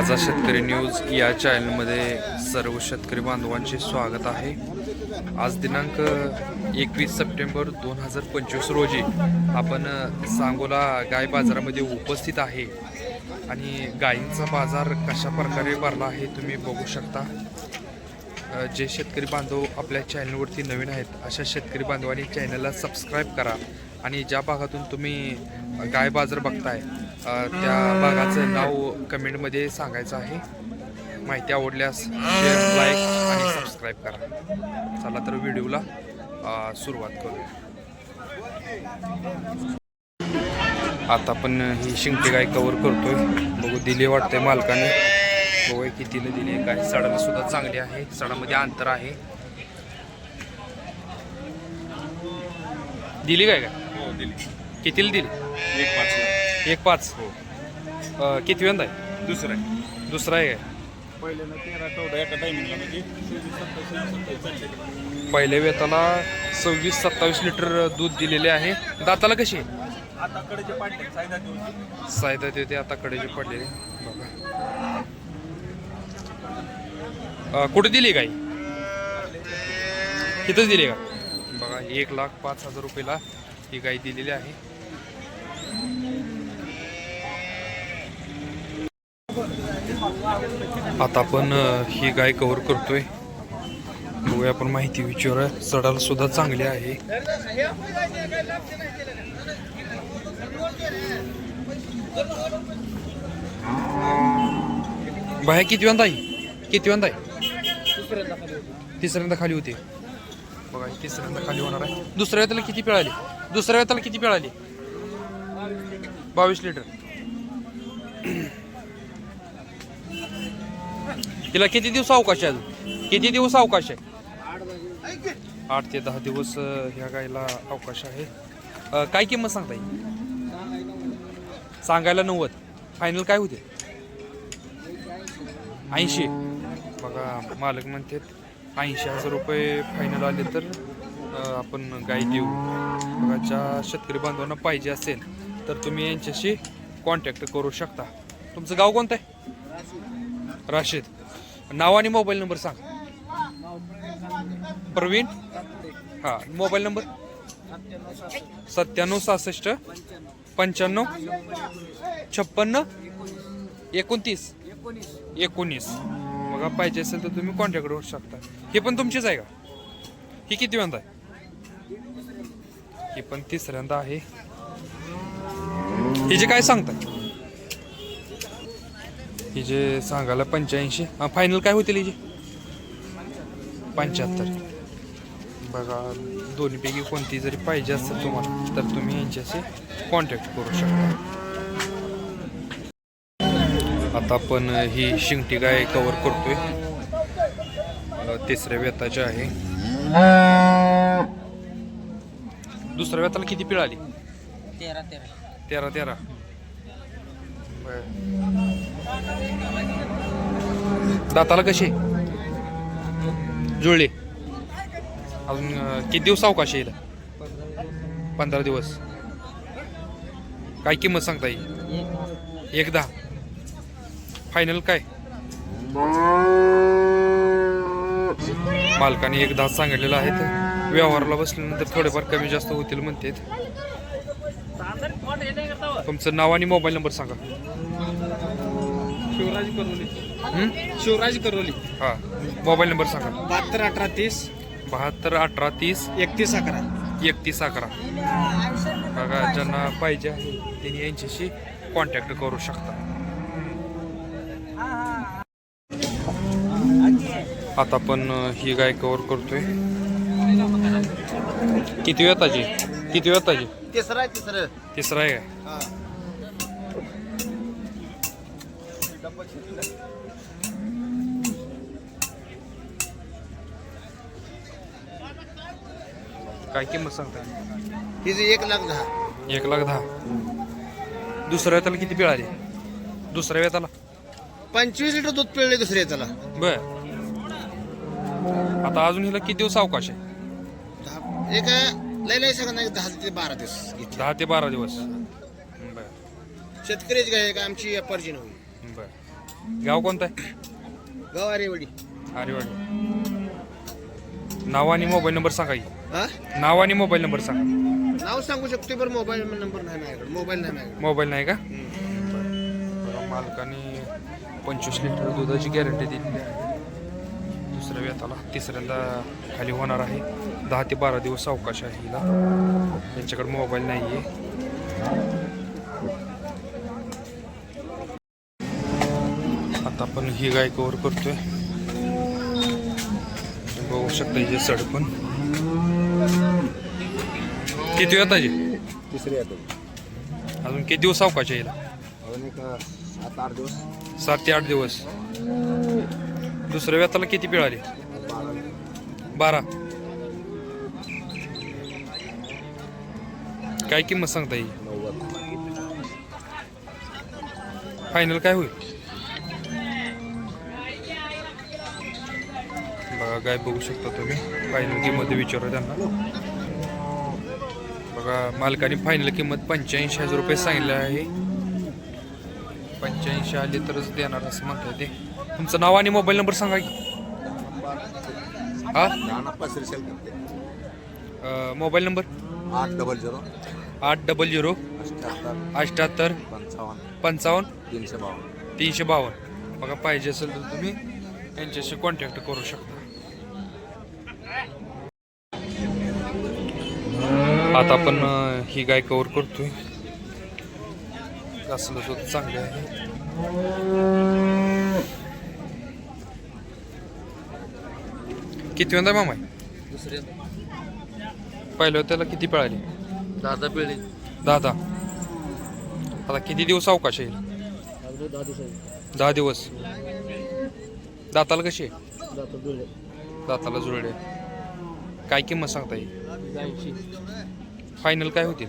माझा शेतकरी न्यूज या चॅनलमध्ये सर्व शेतकरी बांधवांचे स्वागत आहे. आज दिनांक एकवीस सप्टेंबर दोन हजार पंचवीस रोजी आपण सांगोला गाय बाजारामध्ये उपस्थित आहे. आणि गायींचा बाजार कशा प्रकारे भरला आहे तुम्ही बघू शकता. जे शेतकरी बांधव आपल्या चॅनलवरती नवीन आहेत अशा शेतकरी बांधवांनी चॅनलला सबस्क्राईब करा. आणि ज्या भागातून तुम्ही गाय बाजार बघताय त्या भागाचं नाव कमेंटमध्ये सांगायचं आहे. माहिती आवडल्यास शेअर लाईक आणि सबस्क्राईब करा. चला तर व्हिडिओला सुरुवात करूया. आता आपण ही शिंगटी गाय कवर करतोय. बघू दिली वाटते मालकाने. बघूया कितीला दिली आहे काय सडाला सुद्धा चांगली आहे. सडामध्ये अंतर आहे. दिली काय काय हो दिली. कितीला दिली? एक पाच एक पाच. हो. अं, किती वेंदा आहे? दुसरं आहे. दुसरा आहे. काय पहिल्यांदा तेरा चौदा एका टायमिंगला म्हणजे सव्वीस सत्तावीस सत्तावीस चालले पहिल्या वेताला सव्वीस सत्तावीस लिटर दूध दिलेले आहे. दाताला कशी आहे? आता कडेचे सायदा देऊन. सायदा देते आता कडेचे पडलेले अं, कुठे दिली गाई? इथंच दिली का? बघा एक लाख पाच हजार रुपयाला ही गाय दिलेली आहे. आता आपण ही गाय कव्हर करतोय. बघूया आपण माहिती विचारूया. सडाला सुद्धा चांगली आहे. बाहेर किती वेंदा आहे किती वेंदा आहे तिसऱ्यांदा खाली होती. बघा तिसऱ्यांदा खाली होणार आहे. दुसऱ्या वेळेला किती पिळाली? दुसऱ्या वेळेला किती पिळाली? बावीस लिटर. तिला किती दिवस अवकाश आहे अजून? किती दिवस अवकाश आहे? आठ ते दहा दिवस ह्या गायला अवकाश आहे. काय किंमत सांगता येईल? सांगायला नव्वद. फायनल काय होते? ऐंशी. बघा मालक म्हणतात ऐंशी हजार रुपये फायनल आले तर आपण गाय देऊ. बघा ज्या शेतकरी बांधवांना पाहिजे असेल तर तुम्ही यांच्याशी कॉन्टॅक्ट करू शकता. तुमचं गाव कोणतं आहे? राशीद. नाव आणि मोबाईल नंबर सांग. प्रवीण? हा मोबाईल नंबर? सत्त्याण्णव सहासष्ट पंच्याण्णव छप्पन्न एकोणतीस. एकोणीस. बघा पाहिजे असेल तर तुम्ही कॉन्टॅक्ट करू शकता. हे पण तुमचीच आहे का? ही किती वेळा आहे? ही पण तिसऱ्यांदा आहे. हिचे काय सांगताय? हिचे सांगायला पंच्याऐंशी. फायनल काय होतील हिचे? पंच्याहत्तर. बघा दोन्हीपैकी कोणती जरी पाहिजे असेल तुम्हाला तर तुम्ही यांच्याशी कॉन्टॅक्ट करू शकता. आता आपण ही शिंगटी गाय कव्हर करतोय. तिसऱ्या वेताची आहे. दुसऱ्या वेताला किती पिळाली? तेरा तेरा. तेरा तेरा. बर. दाताला कशी? जुळले. अजून किती दिवस अवकाश येईल पंधरा दिवस. काय किंमत सांगता येईल? एक दहा फायनल काय? मालकाने एक दहा सांगितलेलं आहे व्यवहाराला बसल्यानंतर थोडेफार कमी जास्त होतील म्हणतात. तुमचं नाव आणि मोबाईल नंबर सांगा. शिवराज करोली हं? शिवराज करोली हा. मोबाईल नंबर सांगा. बहात्तर अठरा तीस. बहात्तर अठरा तीस. एकतीस अकरा. एकतीस अकरा. बघा ज्यांना पाहिजे आहे त्यांनी यांच्याशी कॉन्टॅक्ट करू शकता. आता आपण अं, ही गाय कव्हर करतोय. किती वेताची किती वेताची तिसरं आहे तिसरं. तिसरा आहे काय काय किंमत सांगता तिचे एक लाख दहा. एक लाख दहा. दुसऱ्या वेताला किती पिळाली? दुसऱ्या वेताला पंचवीस लिटर दूध पिळले दुसऱ्या त्याला बर. आता अजून हिला किती दिवस अवकाश आहे? दहा एक लय लय सगळं नाही दहा ते बारा दिवस घेतले. दहा ते बारा दिवस. बर. शेतकरीच गाय का? आमची पर्जिन होईल. बर. गाव कोणतं आहे? गवारेवाडी आरेवाडी. नाव आणि मोबाईल नंबर सांगा की. हा? नाव आणि मोबाईल नंबर सांगा. नाव सांगू शकतो बरं मोबाईल नंबर नाही माझ्याकडे. मोबाईल नाही माझ्याकडे. मोबाईल नाही का? बघा, मालकाने पंचवीस लिटर दुधाची गॅरंटी आहे. दुसऱ्या व्यताला तिसऱ्यांदा खाली होणार आहे. दहा ते बारा दिवस अवकाश आहे हिला. त्यांच्याकडे मोबाईल नाही आहे आता आपण ही गाय कवर करतोय. बघू शकता हिचे सड पण. किती वेळ ताजी? तिसरी अजून किती दिवस अवकाश हिला? अजून एक सात आठ दिवस. सात ते आठ दिवस. दुसऱ्या व्यताला किती पिळ आली? बारा. काय किंमत सांगता येईल फायनल काय होईल? गाय बघू शकता तुम्ही. फायनल किंमत विचारा त्यांना. बघा मालकाने फायनल किंमत पंच्याऐंशी हजार रुपये सांगितलं आहे. पंच्याऐंशी आली तरच देणार असं म्हणताय ते. तुमचं नाव आणि मोबाईल नंबर सांगा की. हा? मोबाईल नंबर आठ डबल झिरो आठ डबल झिरो अठ्ठ्याहत्तर पंचावन्न. पंचावन्न तीनशे बावन्न. तीनशे बावन्न. बघा पाहिजे असेल तर तुम्ही यांच्याशी कॉन्टॅक्ट करू शकता. आता आपण ही गाय कवर करतोय. असलं दूध चांगले आहे. किती वेळा मामा दुसरे पहिलं त्याला किती पळाली? दादा पिळे दहा दहा आता किती दिवस अवकाश येईल दहा दिवस दाताला कशी आहे? दादा दाताला जुळले. काय किंमत सांगता येईल ऐंशी फायनल काय होतील?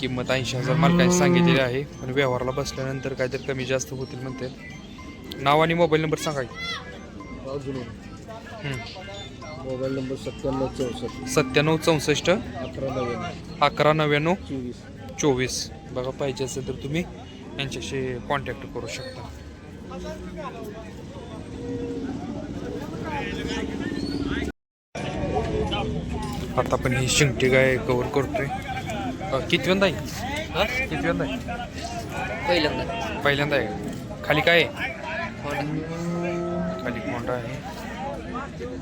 किंमत ऐंशी हजार मालकाने सांगितलेली आहे. पण व्यवहाराला बसल्यानंतर काहीतरी कमी जास्त होतील म्हणते. नाव आणि मोबाईल नंबर सांगा. मोबाईल नंबर सत्त्याण्णव चौसष्ट. सत्त्याण्णव चौसष्ट. अकरा नव्याण्णव. अकरा नव्याण्णव. चोवीस. चोवीस. बघा पाहिजे असेल तर तुम्ही यांच्याशी कॉन्टॅक्ट करू शकता. आता आपण ही शिंगटी गाय कवर करतोय. अ, किती वेंदा आहे? किती वेंदा आहे? पहिल्यांदा. पहिल्यांदा आहे खाली काय आहे? खाली कोंडा आहे.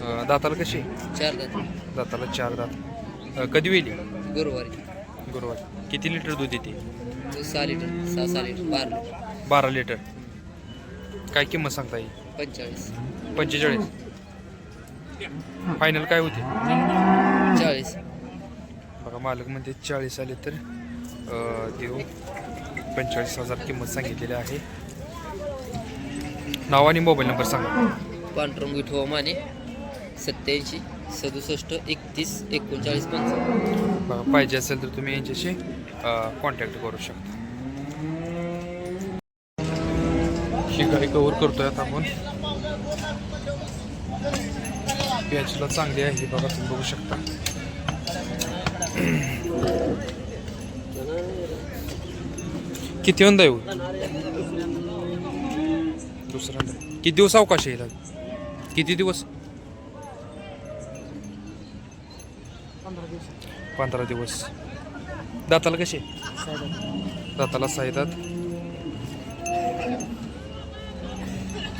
अ, दाताला कशी? आहे? चार दात. दाताला चार दात. अ, कधी वेली? गुरुवारी. गुरुवार. किती लिटर दूध देते तो सहा लिटर सहा सहा लिटर बारा लिटर. बारा लिटर. काय किंमत सांगता येईल? पंचेचाळीस. पंचेचाळीस. फायनल काय होते? चाळीस. बघा मालक म्हणते चाळीस आले तर देऊ. पंचेचाळीस हजार किंमत सांगितलेली आहे. नाव आणि मोबाईल नंबर सांगा. पांढरंग विठोबा माने सत्याऐंशी सदुसष्ट एकतीस एकोणचाळीस पंचावन्न. बघा पाहिजे असेल तर तुम्ही यांच्याशी कॉन्टॅक्ट करू शकता. ही गाय कवर करतोय आता आपण. पॅचला चांगली आहे बघा तुम्ही बघू शकता. किती वंदा येऊ दुसऱ्यांदा किती दिवस अवकाश येईल किती दिवस? पंधरा दिवस. दाताला कसे? दाताला साईदात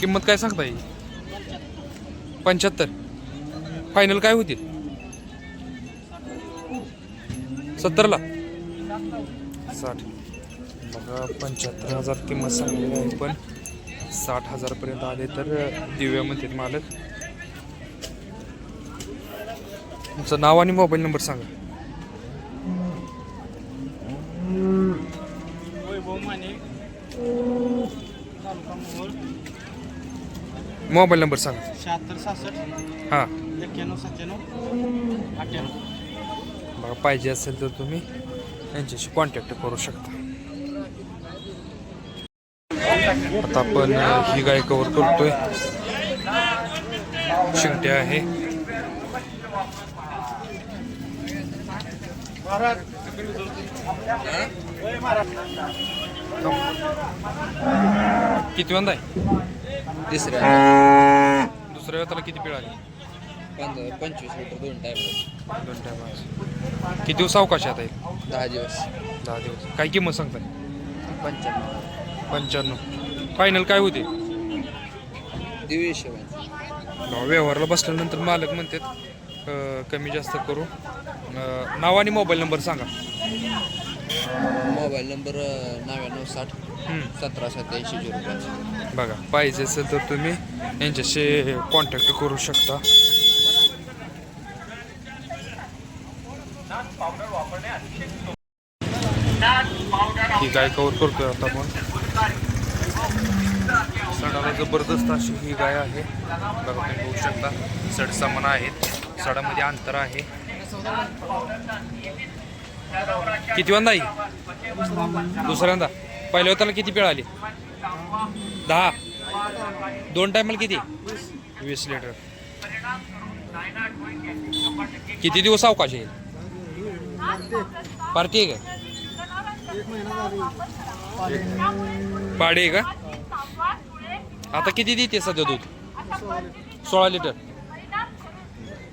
किंमत काय सांगता येईल पंच्याहत्तर. फायनल काय होतील सत्तरला. साठ. बघा पंच्याहत्तर हजार किंमत सांगलेली आहे पण साठ हजारपर्यंत आले तर दिव्या म्हणतील मालक. तुमचं नाव आणि मोबाईल नंबर सांगा. मोबाईल नंबर सांगा. शहात्तर सहासष्ट. हां. एक्क्याण्णव सत्त्याण्णव अठ्ठ्याण्णव बघा पाहिजे असेल तर तुम्ही यांच्याशी कॉन्टॅक्ट करू शकता. आता आपण ही गाय कवर करतोय. शिंगटे आहे. किती वंदा आहे? तिसऱ्या दुसऱ्या वेळेला किती पिळ आली पंधरा पंचवीस लिटर दोन टाईम दोन टायमाच किती दिवस अवकाश आहे आता येईल दहा दिवस. दहा दिवस. काय किंमत सांगताय? पंच्याण्णव. पंच्याण्णव. फायनल काय होते? व्यवहारला बसल्यानंतर मालक म्हणतात अं, कमी जास्त करू. अं, नाव आणि मोबाईल नंबर सांगा. मोबाईल नंबर नव्याण्णव साठ हम्म. सतरा सत्याऐंशी झिरो पाच. बघा पाहिजे असेल तर तुम्ही यांच्याशी कॉन्टॅक्ट करू शकता. ही गाय कवर करतोय आता आपण. सडाला जबरदस्त अशी ही गाय आहे. बघा तुम्ही बघू शकता. सड समान आहेत. सडामध्ये अंतर आहे. किती वंदा दुसऱ्यांदा. पहिल्या त्याला किती पिळ आली? दहा. दोन टायमाला किती? वीस लिटर किती दिवस अवकाश येईल पार्टी आहे का? पाडी आहे का? आता किती देते सध्या दूध? सोळा लिटर.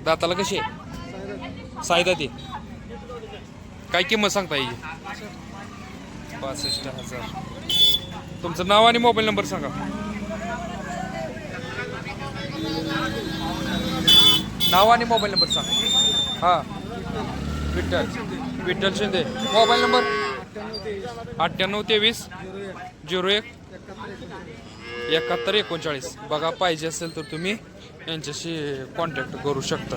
दाताला कशी आहे? सायदा ते काय किंमत सांगता येईल पासष्ट हजार. तुमचं नाव आणि मोबाईल नंबर सांगा. नाव आणि मोबाईल नंबर सांगा. हां. विठ्ठल. विठ्ठल शिंदे. Mobile number? अठ्ठ्याण्णव तेवीस झिरो एक. एकाहत्तर एकोणचाळीस. बघा पाहिजे असेल तर तुम्ही यांच्याशी कॉन्टॅक्ट करू शकता.